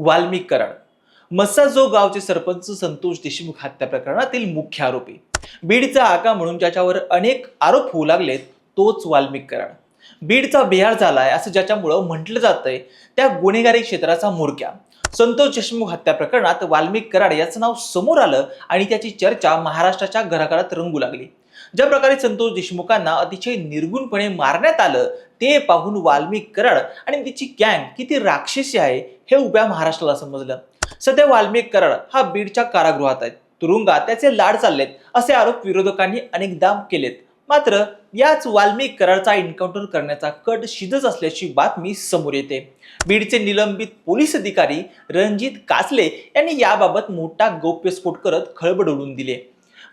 वाल्मिक कराड मस्साजो गावचे सरपंच संतोष देशमुख हत्या प्रकरणातील मुख्य आरोपी. बीडचा आका म्हणून ज्याच्यावर अनेक आरोप होऊ लागलेत तोच वाल्मिक कराड बीडचा बिहार झालाय असं ज्याच्यामुळं म्हटलं जातंय त्या गुन्हेगारी क्षेत्राचा मोरक्या संतोष देशमुख हत्या प्रकरणात वाल्मिक कराड याचं नाव समोर आलं आणि त्याची चर्चा महाराष्ट्राच्या घराघरात रंगू लागली. ज्या प्रकारे संतोष देशमुखांना अतिशय निर्गुणपणे मारण्यात आलं ते पाहून वाल्मिक कराड आणि तिची गँग किती राक्षसी आहे हे उभ्या महाराष्ट्राला समजलं. सध्या वाल्मिक कराड हा बीडच्या कारागृहात आहेत तुरुंगात त्याचे लाड चाललेत असे आरोप विरोधकांनी अनेकदा केलेत. मात्र याच वाल्मिक कराडचा एन्काउंटर करण्याचा कट शिजत असल्याची बातमी समोर येते. बीडचे निलंबित पोलीस अधिकारी रणजित कासले यांनी याबाबत मोठा गौप्यस्फोट करत खळबळ उडून दिले.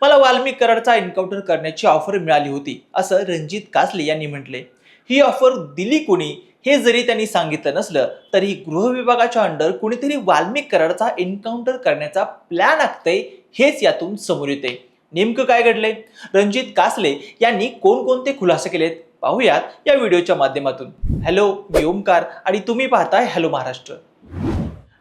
मला वाल्मिक कराडचा एन्काउंटर करण्याची ऑफर मिळाली होती असं रणजित कासले यांनी म्हटले. ही ऑफर दिली कोणी हे जरी त्यांनी सांगितलं नसलं तरी गृह विभागाच्या अंडर कुणीतरी वाल्मिक कराडचा एन्काउंटर करण्याचा प्लॅन आखतंय हेच यातून समोर येते. नेमकं काय घडलंय? रणजित कासले यांनी कोणकोणते खुलासे केलेत? पाहूयात या व्हिडिओच्या माध्यमातून. हॅलो मी ओमकार आणि तुम्ही पाहताय हॅलो महाराष्ट्र.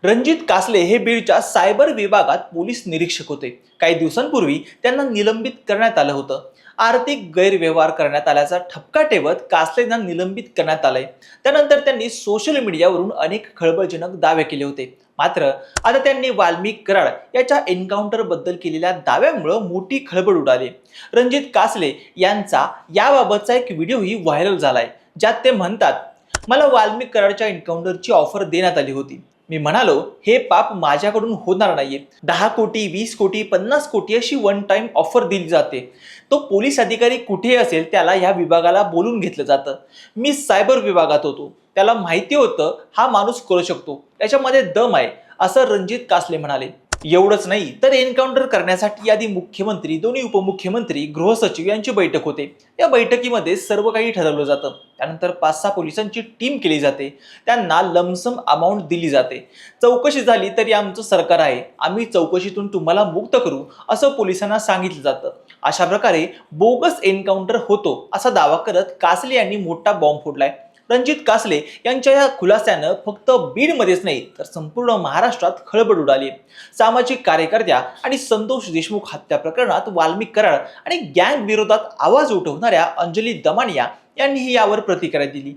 रणजित कासले हे बीडच्या सायबर विभागात पोलीस निरीक्षक होते. काही दिवसांपूर्वी त्यांना निलंबित करण्यात आलं होतं. आर्थिक गैरव्यवहार करण्यात आल्याचा ठपका ठेवत कासलेंना निलंबित करण्यात आलंय. त्यानंतर त्यांनी सोशल मीडियावरून अनेक खळबळजनक दावे केले होते. मात्र आता त्यांनी वाल्मिक कराड याच्या एन्काउंटरबद्दल केलेल्या दाव्यामुळं मोठी खळबळ उडाली. रणजित कासले यांचा याबाबतचा एक व्हिडिओही व्हायरल झालाय ज्यात ते म्हणतात मला वाल्मिक कराडच्या एन्काउंटरची ऑफर देण्यात आली होती. मी म्हणालो हे पाप माझ्याकडून होणार नाहीये. दहा कोटी वीस कोटी पन्नास कोटी अशी वन टाइम ऑफर दिली जाते. तो पोलीस अधिकारी कुठे असेल त्याला ह्या विभागाला बोलून घेतलं जातं. मी सायबर विभागात होतो. त्याला माहिती होतं हा माणूस करू शकतो. त्याच्यामध्ये दम आहे असं रणजित कासले म्हणाले. एवढंच नाही तर एन्काउंटर करण्यासाठी आधी मुख्यमंत्री दोन्ही उपमुख्यमंत्री गृहसचिव यांची बैठक होते. या बैठकीमध्ये सर्व काही ठरवलं जातं. त्यानंतर पाच सहा पोलिसांची टीम केली जाते. त्यांना लमसम अमाऊंट दिली जाते. चौकशी झाली तरी आमचं सरकार आहे. आम्ही चौकशीतून तुम्हाला मुक्त करू असं पोलिसांना सांगितलं जातं. अशा प्रकारे बोगस एन्काउंटर होतो असा दावा करत कासले यांनी मोठा बॉम्ब फोडलाय. रणजित कासले यांच्या या खुलास्यानं फक्त बीडमध्येच नाही तर संपूर्ण महाराष्ट्रात खळबळ उडाली. सामाजिक कार्यकर्त्या आणि संतोष देशमुख हत्या प्रकरणात वाल्मिक कराड आणि गँग विरोधात आवाज उठवणाऱ्या अंजली दमानिया यांनीही यावर प्रतिक्रिया दिली.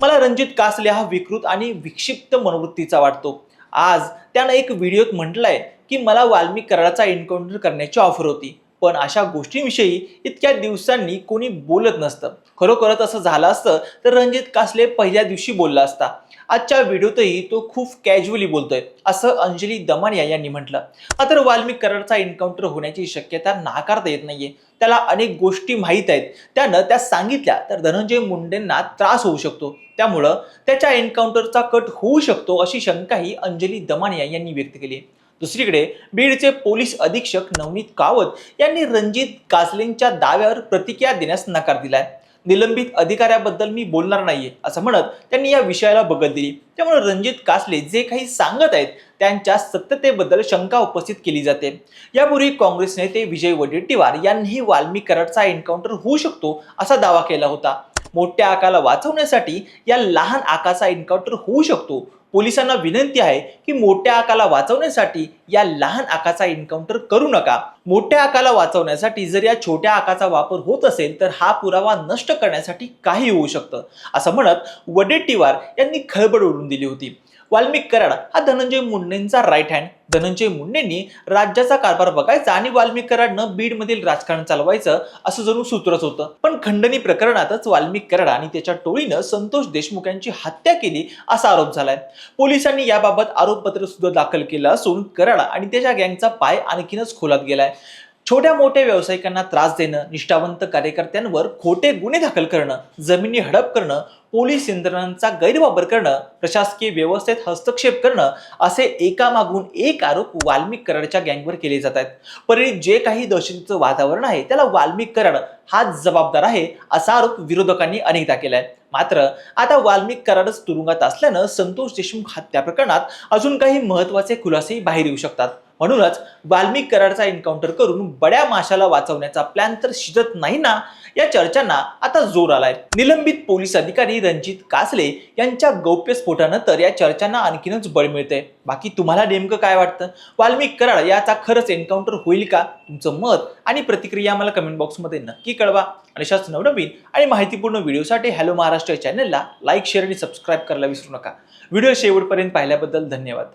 मला रणजित कासले हा विकृत आणि विक्षिप्त मनोवृत्तीचा वाटतो. आज त्यानं एक व्हिडिओत म्हटलंय की मला वाल्मिक कराडाचा एन्काउंटर करण्याची ऑफर होती. पण अशा गोष्टींविषयी इतक्या दिवसांनी कोणी बोलत नसतं. खरोखरच असं झालं असतं तर रणजित कासले पहिल्या दिवशी बोलला असता. आजच्या व्हिडिओतही तो खूप कॅज्युअली बोलतोय असं अंजली दमानिया यांनी म्हटलं. मात्र वाल्मिक कराडचा एन्काउंटर होण्याची शक्यता नाकारता येत नाहीये. त्याला अनेक गोष्टी माहीत आहेत. त्यानं त्या सांगितल्या तर धनंजय मुंडेंना त्रास होऊ शकतो. त्यामुळं त्याच्या एन्काउंटरचा कट होऊ शकतो अशी शंकाही अंजली दमानिया यांनी व्यक्त केली आहे. दुसरीकडे बीडचे पोलीस अधीक्षक नवनीत कावत यांनी रणजित कासलेंच्या दाव्यावर प्रतिक्रिया देण्यास नकार दिलाय. निलंबित अधिकाऱ्याबद्दल मी बोलणार नाहीये असं म्हणत त्यांनी या विषयाला बगल दिली. त्यामुळे रणजित कासले जे काही सांगत आहेत त्यांच्या सत्यतेबद्दल शंका उपस्थित केली जाते. यापूर्वी काँग्रेस नेते विजय वडेट्टीवार यांनीही वाल्मी कराडचा एन्काउंटर होऊ शकतो असा दावा केला होता. मोठ्या आकाला वाचवण्यासाठी या लहान आकाचा एन्काउंटर होऊ शकतो पोलिसांना विनंती आहे की मोठ्या आकाला वाचवण्यासाठी या लहान आकाचा एन्काउंटर करू नका. मोठ्या आकाला वाचवण्यासाठी जर या छोट्या आकाचा वापर होत असेल तर हा पुरावा नष्ट करण्यासाठी काही होऊ शकतं. असं म्हणत वडेट्टीवार यांनी खळबळ उडून दिली होती. वाल्मिक कराड हा धनंजय मुंडेंचा राईट हँड धनंजय मुंडेंनी राज्याचा कारभार बघायचा आणि वाल्मिक कराडनं बीडमधील राजकारण चालवायचं असं जणू सूत्रच होतं. पण खंडणी प्रकरणातच वाल्मिक कराड आणि त्याच्या टोळीनं संतोष देशमुख यांची हत्या केली असा आरोप झालाय. पोलिसांनी याबाबत आरोपपत्र सुद्धा दाखल केलं असून कराड आणि त्याच्या गँगचा पाय आणखीनच खोलात गेलाय. छोट्या मोठ्या व्यावसायिकांना त्रास देणं निष्ठावंत कार्यकर्त्यांवर खोटे गुन्हे दाखल करणं जमिनी हडप करणं पोलीस यंत्रणांचा गैरवापर करणं प्रशासकीय व्यवस्थेत हस्तक्षेप करणं असे एकामागून एक आरोप वाल्मिक कराडच्या गँगवर केले जात आहेत. परिणित जे काही दहशतीचं वातावरण आहे त्याला वाल्मिक कराड हाच जबाबदार आहे असा आरोप विरोधकांनी अनेकदा केलाय. मात्र आता वाल्मिक कराडच तुरुंगात असल्यानं संतोष देशमुख हत्या प्रकरणात अजून काही महत्त्वाचे खुलासेही बाहेर येऊ शकतात. म्हणूनच वाल्मिक कराडचा एन्काउंटर करून बड्या माशाला वाचवण्याचा प्लॅन तर शिजत नाही ना? या चर्चांना आता जोर आलाय. निलंबित पोलीस अधिकारी रणजित कासले यांच्या गौप्यस्फोटानं तर या चर्चांना आणखीनच बळ मिळते बाकी तुम्हाला नेमकं काय वाटतं? वाल्मिक कराड याचा खरंच एन्काउंटर होईल का? तुमचं मत आणि प्रतिक्रिया आम्हाला कमेंट बॉक्समध्ये नक्की कळवा. आणि अशाच नवनवीन आणि माहितीपूर्ण व्हिडिओसाठी हॅलो महाराष्ट्र चॅनलला लाईक शेअर आणि सबस्क्राईब करायला विसरू नका. व्हिडिओ शेवटपर्यंत पाहिल्याबद्दल धन्यवाद.